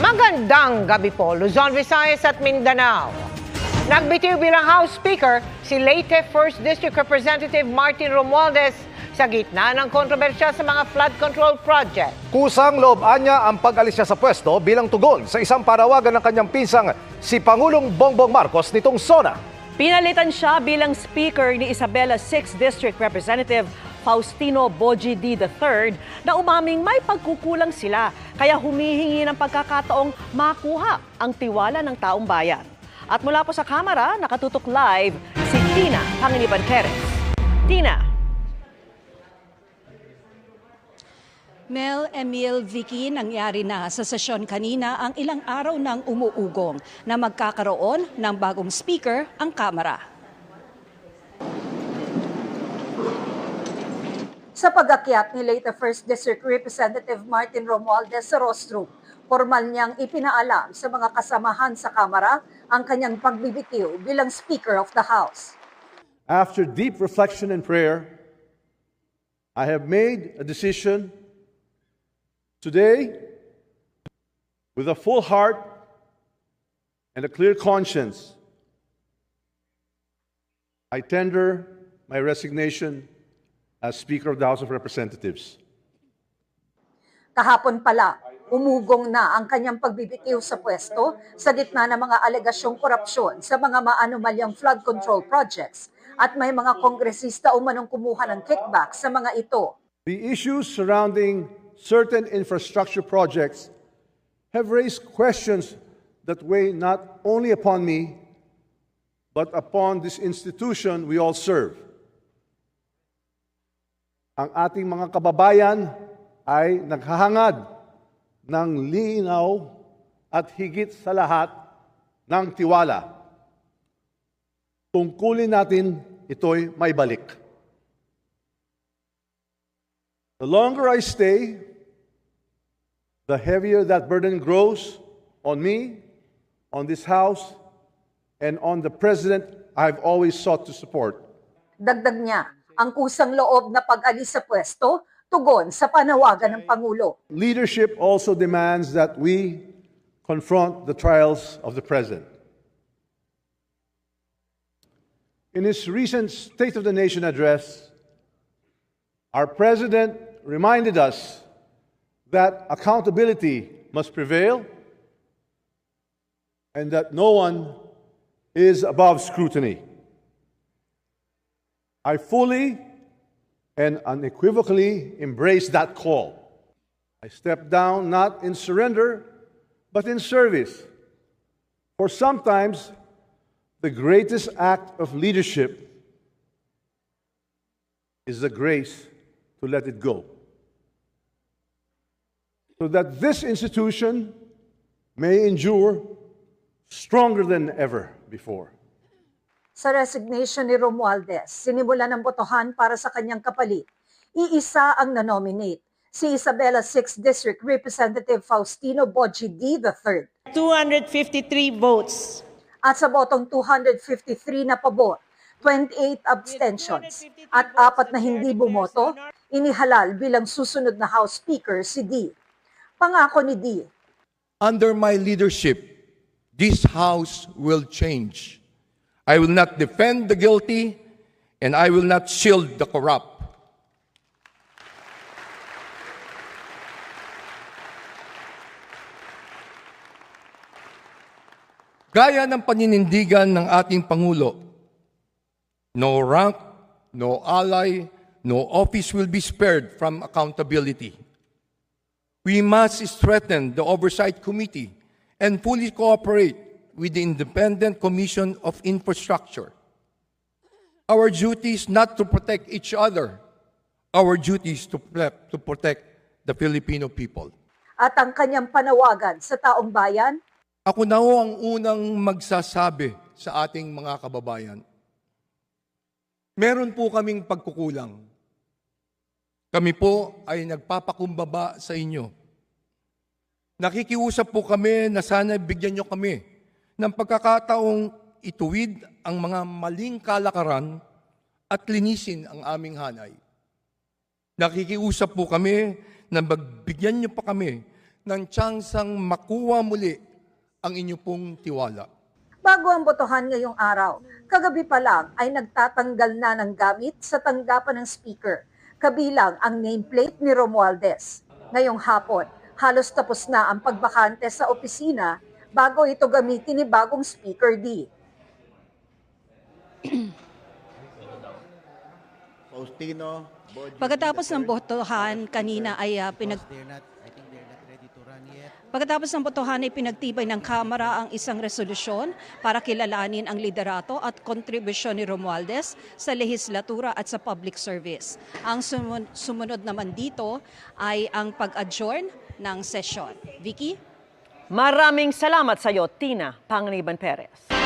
Magandang gabi po, Luzon, Visayas at Mindanao. Nagbitiw bilang House Speaker si late 1st District Representative Martin Romualdez sa gitna ng kontrobersya sa mga flood control project. Kusang loob anya ang pag-alis niya sa pwesto bilang tugon sa isang parawagan ng kanyang pinsang si Pangulong Bongbong Marcos nitong SONA. Pinalitan siya bilang speaker ni Isabela 6th District Representative Faustino Boji D. III na umaming may pagkukulang sila kaya humihingi ng pagkakataong makuha ang tiwala ng taong bayan. At mula po sa kamera, nakatutok live si Tina Panginiban Perez. Tina, Mel, Emil, Vicky, nangyari na sa sesyon kanina ang ilang araw ng umuugong na magkakaroon ng bagong speaker ang Kamara. Sa pag-akyat ni late 1st District Representative Martin Romualdez sa rostrum, formal niyang ipinaalam sa mga kasamahan sa Kamara ang kanyang pagbibitiw bilang Speaker of the House. After deep reflection and prayer, I have made a decision today with a full heart and a clear conscience. I tender my resignation as Speaker of the House of Representatives. Kahapon pala, umugong na ang kanyang pagbibitiw sa pwesto sa gitna ng mga alegasyong korupsyon sa mga maanumalyang flood control projects at may mga kongresista umanong kumuha ng kickback sa mga ito. The issues surrounding certain infrastructure projects have raised questions that weigh not only upon me, but upon this institution we all serve. Ang ating mga kababayan ay naghahangad ng linaw at higit sa lahat ng tiwala. Tungkulin natin ito'y may balik. The longer I stay, the heavier that burden grows on me, on this House, and on the President I've always sought to support. Dagdag niya, ang kusang loob na pag-alis sa pwesto, tugon sa panawagan ng Pangulo. Leadership also demands that we confront the trials of the President. In his recent State of the Nation address, our President reminded us that accountability must prevail and that no one is above scrutiny. I fully and unequivocally embrace that call. I step down not in surrender, but in service. For sometimes, the greatest act of leadership is the grace to let it go. So that this institution may endure stronger than ever before. Sa resignation ni Romualdez, sinimula ng botohan para sa kanyang kapalit. Iisa ang nanominate, si Isabela 6th District Representative Faustino Boji D. III. 253 votes. At sa botong 253 na pabor, 28 abstentions, at apat na hindi bumoto, inihalal bilang susunod na House Speaker si D. Pangako ni D, Under my leadership, this House will change. I will not defend the guilty, and I will not shield the corrupt. Gaya ng paninindigan ng ating Pangulo, no rank, no ally, no office will be spared from accountability. We must strengthen the Oversight Committee and fully cooperate with the Independent Commission of Infrastructure. Our duty is not to protect each other. Our duty is to, to protect the Filipino people. at ang kanyang panawagan sa taong bayan, Ako na ho ang unang magsasabi sa ating mga kababayan. Meron po kaming pagkukulang. Kami po ay nagpapakumbaba sa inyo. Nakikiusap po kami na sana bigyan nyo kami ng pagkakataong ituwid ang mga maling kalakaran at linisin ang aming hanay. Nakikiusap po kami na magbigyan nyo pa kami ng tsansang makuha muli ang inyo pong tiwala. Bago ang botohan ngayong araw, kagabi pa lang ay nagtatanggal na ng gamit sa tanggapan ng speaker, kabilang ang nameplate ni Romualdez. Ngayong hapon, halos tapos na ang pagbakante sa opisina bago ito gamitin ni bagong Speaker D. Faustino, Pagkatapos ng botohan kanina ay ah, pinag. Pagkatapos ng botohan ay pinagtibay ng Kamara ang isang resolusyon para kilalanin ang liderato at kontribusyon ni Romualdez sa lehislatura at sa public service. Ang sumun- sumunod naman dito ay ang pag-adjourn ng sesyon. Vicky? Maraming salamat sa iyo, Tina Panganiban Perez.